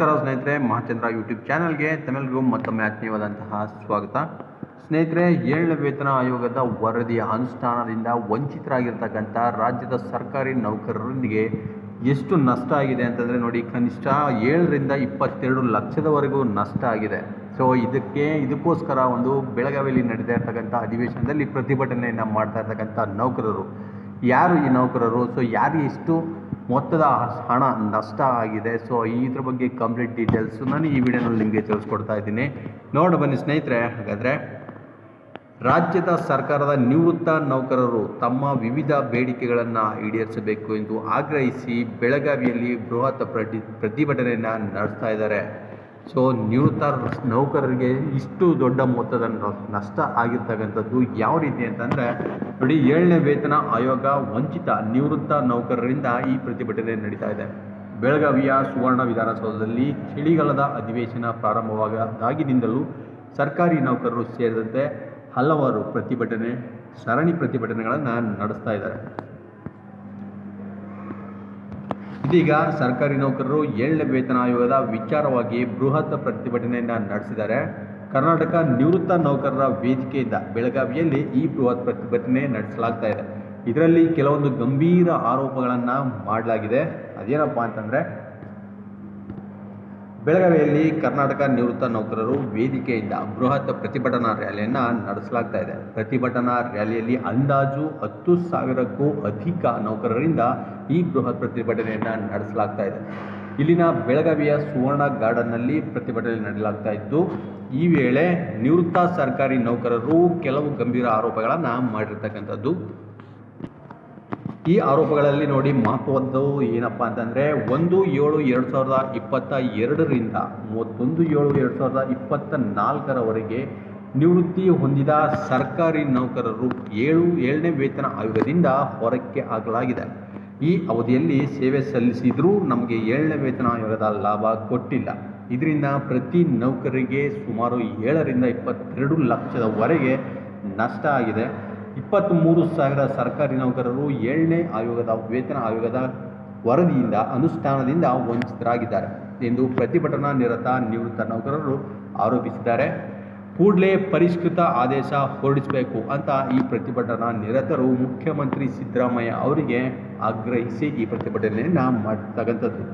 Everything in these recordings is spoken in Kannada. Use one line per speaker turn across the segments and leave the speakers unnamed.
ನಮಸ್ಕಾರ ಸ್ನೇಹಿತರೆ, ಮಹಾಚಂದ್ರ ಯೂಟ್ಯೂಬ್ ಚಾನಲ್ಗೆ ತಮಿಳಿಗೂ ಮತ್ತೊಮ್ಮೆ ಆತ್ಮೀಯವಾದಂತಹ ಸ್ವಾಗತ. ಸ್ನೇಹಿತರೆ, ಏಳನೇ ವೇತನ ಆಯೋಗದ ವರದಿಯ ಅನುಷ್ಠಾನದಿಂದ ವಂಚಿತರಾಗಿರ್ತಕ್ಕಂಥ ರಾಜ್ಯದ ಸರ್ಕಾರಿ ನೌಕರರಿಗೆ ಎಷ್ಟು ನಷ್ಟ ಆಗಿದೆ ಅಂತಂದರೆ ನೋಡಿ, ಕನಿಷ್ಠ ಏಳರಿಂದ ಇಪ್ಪತ್ತೆರಡು ಲಕ್ಷದವರೆಗೂ ನಷ್ಟ ಆಗಿದೆ. ಸೊ ಇದಕ್ಕೆ, ಇದಕ್ಕೋಸ್ಕರ ಒಂದು ಬೆಳಗಾವಿಯಲ್ಲಿ ನಡೀತಾ ಇರ್ತಕ್ಕಂಥ ಅಧಿವೇಶನದಲ್ಲಿ ಪ್ರತಿಭಟನೆಯನ್ನು ಮಾಡ್ತಾ ಇರ್ತಕ್ಕಂಥ ನೌಕರರು. ಯಾರು ಈ ನೌಕರರು? ಸೊ ಯಾರು ಎಷ್ಟು ಮೊತ್ತದ ಹಣ ನಷ್ಟ ಆಗಿದೆ. ಸೊ ಇದ್ರ ಬಗ್ಗೆ ಕಂಪ್ಲೀಟ್ ಡೀಟೇಲ್ಸ್ ನಾನು ಈ ವಿಡಿಯೋನಲ್ಲಿ ನಿಮಗೆ ತಿಳಿಸ್ಕೊಡ್ತಾ ಇದ್ದೀನಿ. ನೋಡಿ ಬನ್ನಿ ಸ್ನೇಹಿತರೆ, ಹಾಗಾದರೆ ರಾಜ್ಯದ ಸರ್ಕಾರದ ನಿವೃತ್ತ ನೌಕರರು ತಮ್ಮ ವಿವಿಧ ಬೇಡಿಕೆಗಳನ್ನು ಈಡೇರಿಸಬೇಕು ಎಂದು ಆಗ್ರಹಿಸಿ ಬೆಳಗಾವಿಯಲ್ಲಿ ಬೃಹತ್ ಪ್ರತಿ, ಪ್ರತಿಭಟನೆಯನ್ನು ನಡೆಸ್ತಾ ಇದ್ದಾರೆ. ಸೊ ನಿವೃತ್ತ ನೌಕರರಿಗೆ ಇಷ್ಟು ದೊಡ್ಡ ಮೊತ್ತದ ನಷ್ಟ ಆಗಿರ್ತಕ್ಕಂಥದ್ದು ಯಾವ ರೀತಿ ಅಂತಂದರೆ, ನೋಡಿ ಏಳನೇ ವೇತನ ಆಯೋಗ ವಂಚಿತ ನಿವೃತ್ತ ನೌಕರರಿಂದ ಈ ಪ್ರತಿಭಟನೆ ನಡೀತಾ ಇದೆ. ಬೆಳಗಾವಿಯ ಸುವರ್ಣ ವಿಧಾನಸೌಧದಲ್ಲಿ ಚಳಿಗಾಲದ ಅಧಿವೇಶನ ಪ್ರಾರಂಭವಾಗದಾಗಿನಿಂದಲೂ ಸರ್ಕಾರಿ ನೌಕರರು ಸೇರಿದಂತೆ ಹಲವಾರು ಪ್ರತಿಭಟನೆ, ಸರಣಿ ಪ್ರತಿಭಟನೆಗಳನ್ನು ನಡೆಸ್ತಾ ಇದ್ದಾರೆ. ಇದೀಗ ಸರ್ಕಾರಿ ನೌಕರರು ಏಳನೇ ವೇತನ ಆಯೋಗದ ವಿಚಾರವಾಗಿ ಬೃಹತ್ ಪ್ರತಿಭಟನೆಯನ್ನು ನಡೆಸಿದ್ದಾರೆ. ಕರ್ನಾಟಕ ನಿವೃತ್ತ ನೌಕರರ ವೇದಿಕೆಯಿಂದ ಬೆಳಗಾವಿಯಲ್ಲಿ ಈ ಬೃಹತ್ ಪ್ರತಿಭಟನೆ ನಡೆಸಲಾಗ್ತಾ ಇದೆ. ಇದರಲ್ಲಿ ಕೆಲವೊಂದು ಗಂಭೀರ ಆರೋಪಗಳನ್ನು ಮಾಡಲಾಗಿದೆ. ಅದೇನಪ್ಪ ಅಂತಂದರೆ ಬೆಳಗಾವಿಯಲ್ಲಿ ಕರ್ನಾಟಕ ನಿವೃತ್ತ ನೌಕರರು ವೇದಿಕೆಯಿಂದ ಬೃಹತ್ ಪ್ರತಿಭಟನಾ ರ್ಯಾಲಿಯನ್ನು ನಡೆಸಲಾಗ್ತಾ ಇದೆ. ಪ್ರತಿಭಟನಾ ರ್ಯಾಲಿಯಲ್ಲಿ ಅಂದಾಜು ಹತ್ತು ಸಾವಿರಕ್ಕೂ ಅಧಿಕ ನೌಕರರಿಂದ ಈ ಬೃಹತ್ ಪ್ರತಿಭಟನೆಯನ್ನು ನಡೆಸಲಾಗ್ತಾ ಇದೆ. ಇಲ್ಲಿನ ಬೆಳಗಾವಿಯ ಸುವರ್ಣ ಗಾರ್ಡನ್ನಲ್ಲಿ ಪ್ರತಿಭಟನೆ ನಡೆಯಲಾಗ್ತಾ ಇದ್ದು, ಈ ವೇಳೆ ನಿವೃತ್ತ ಸರ್ಕಾರಿ ನೌಕರರು ಕೆಲವು ಗಂಭೀರ ಆರೋಪಗಳನ್ನು ಮಾಡಿರ್ತಕ್ಕಂಥದ್ದು ಈ ಆರೋಪಗಳಲ್ಲಿ ನೋಡಿ ಮಹತ್ವದ್ದು ಏನಪ್ಪ ಅಂತಂದರೆ ಒಂದು ಏಳು ಎರಡು ಸಾವಿರದ ಇಪ್ಪತ್ತ ಎರಡರಿಂದ ಮೂವತ್ತೊಂದು ಏಳು ಎರಡು ಸಾವಿರದ ಇಪ್ಪತ್ತ ನಾಲ್ಕರವರೆಗೆ ನಿವೃತ್ತಿ ಹೊಂದಿದ ಸರ್ಕಾರಿ ನೌಕರರು ಏಳು ಏಳನೇ ವೇತನ ಆಯೋಗದಿಂದ ಹೊರಕ್ಕೆ ಹಾಕಲಾಗಿದೆ. ಈ ಅವಧಿಯಲ್ಲಿ ಸೇವೆ ಸಲ್ಲಿಸಿದರೂ ನಮಗೆ ಏಳನೇ ವೇತನ ಆಯೋಗದ ಲಾಭ ಕೊಟ್ಟಿಲ್ಲ. ಇದರಿಂದ ಪ್ರತಿ ನೌಕರಿಗೆ ಸುಮಾರು ಏಳರಿಂದ ಇಪ್ಪತ್ತೆರಡು ಲಕ್ಷದವರೆಗೆ ನಷ್ಟ ಆಗಿದೆ. ಇಪ್ಪತ್ತ್ಮೂರು ಸಾವಿರ ಸರ್ಕಾರಿ ನೌಕರರು ಏಳನೇ ಆಯೋಗದ ವೇತನ ಆಯೋಗದ ವರದಿಯಿಂದ ಅನುಷ್ಠಾನದಿಂದ ವಂಚಿತರಾಗಿದ್ದಾರೆ ಎಂದು ಪ್ರತಿಭಟನಾ ನಿರತ ನಿವೃತ್ತ ನೌಕರರು ಆರೋಪಿಸಿದ್ದಾರೆ. ಕೂಡಲೇ ಪರಿಷ್ಕೃತ ಆದೇಶ ಹೊರಡಿಸಬೇಕು ಅಂತ ಈ ಪ್ರತಿಭಟನಾ ನಿರತರು ಮುಖ್ಯಮಂತ್ರಿ ಸಿದ್ದರಾಮಯ್ಯ ಅವರಿಗೆ ಆಗ್ರಹಿಸಿ ಈ ಪ್ರತಿಭಟನೆಯನ್ನು ಮಾಡ್ತಕ್ಕಂಥದ್ದು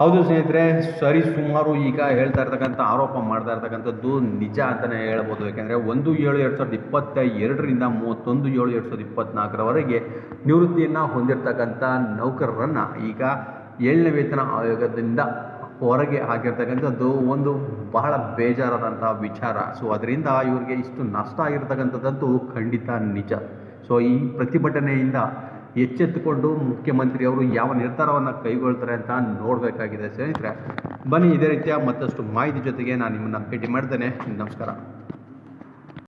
ಹೌದು ಸ್ನೇಹಿತರೆ, ಸರಿ ಸುಮಾರು ಈಗ ಹೇಳ್ತಾ ಇರ್ತಕ್ಕಂಥ ಆರೋಪ ಮಾಡ್ತಾ ಇರ್ತಕ್ಕಂಥದ್ದು ನಿಜ ಅಂತಲೇ ಹೇಳ್ಬೋದು. ಯಾಕೆಂದರೆ ಒಂದು ಏಳು ಎರಡು ಸಾವಿರದ ಇಪ್ಪತ್ತ ಎರಡರಿಂದ ಮೂವತ್ತೊಂದು ಏಳು ಎರಡು ಸಾವಿರದ ಇಪ್ಪತ್ತ್ನಾಲ್ಕರವರೆಗೆ ನಿವೃತ್ತಿಯನ್ನು ಹೊಂದಿರತಕ್ಕಂಥ ನೌಕರರನ್ನು ಈಗ ಏಳನೇ ವೇತನ ಆಯೋಗದಿಂದ ಹೊರಗೆ ಹಾಕಿರ್ತಕ್ಕಂಥದ್ದು ಒಂದು ಬಹಳ ಬೇಜಾರಾದಂಥ ವಿಚಾರ. ಸೊ ಅದರಿಂದ ಇವರಿಗೆ ಇಷ್ಟು ನಷ್ಟ ಆಗಿರ್ತಕ್ಕಂಥದ್ದಂತೂ ಖಂಡಿತ ನಿಜ. ಸೊ ಈ ಪ್ರತಿಭಟನೆಯಿಂದ ಎಚ್ಚೆತ್ತುಕೊಂಡು ಮುಖ್ಯಮಂತ್ರಿಯವರು ಯಾವ ನಿರ್ಧಾರವನ್ನು ಕೈಗೊಳ್ತಾರೆ ಅಂತ ನೋಡಬೇಕಾಗಿದೆ ಸ್ನೇಹಿತರೆ. ಬನ್ನಿ ಇದೇ ರೀತಿಯ ಮತ್ತಷ್ಟು ಮಾಹಿತಿ ಜೊತೆಗೆ ನಾನು ನಿಮ್ಮನ್ನು ಭೇಟಿ ಮಾಡ್ತೇನೆ. ನಮಸ್ಕಾರ.